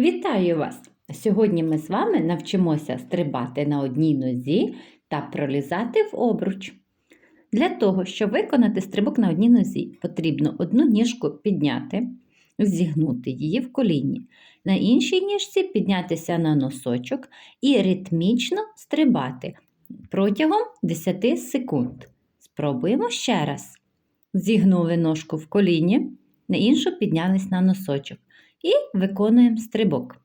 Вітаю вас! Сьогодні ми з вами навчимося стрибати на одній нозі та пролізати в обруч. Для того, щоб виконати стрибок на одній нозі, потрібно одну ніжку підняти, зігнути її в коліні. На іншій ніжці піднятися на носочок і ритмічно стрибати протягом 10 секунд. Спробуємо ще раз. Зігнули ножку в коліні, на іншу піднялись на носочок і виконуємо стрибок.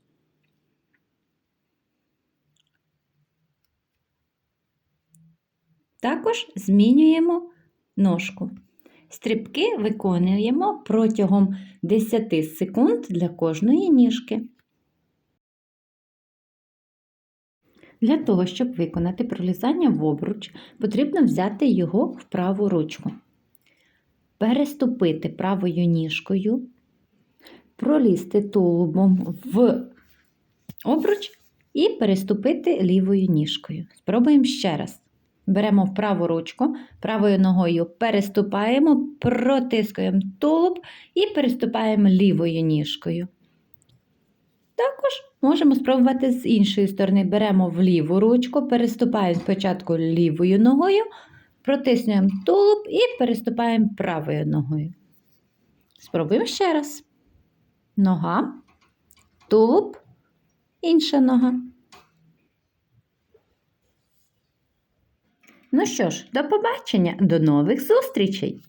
Також змінюємо ножку. Стрибки виконуємо протягом 10 секунд для кожної ніжки. Для того, щоб виконати пролізання в обруч, потрібно взяти його в праву ручку, переступити правою ніжкою, пролізти тулубом в обруч і переступити лівою ніжкою. Спробуємо ще раз. Беремо праву ручку, правою ногою переступаємо, протискуємо тулуб і переступаємо лівою ніжкою. Також можемо спробувати з іншої сторони. Беремо в ліву ручку, переступаємо спочатку лівою ногою, протиснуємо тулуб і переступаємо правою ногою. Спробуємо ще раз. Нога, тулуб, інша нога. Ну що ж, до побачення, до нових зустрічей!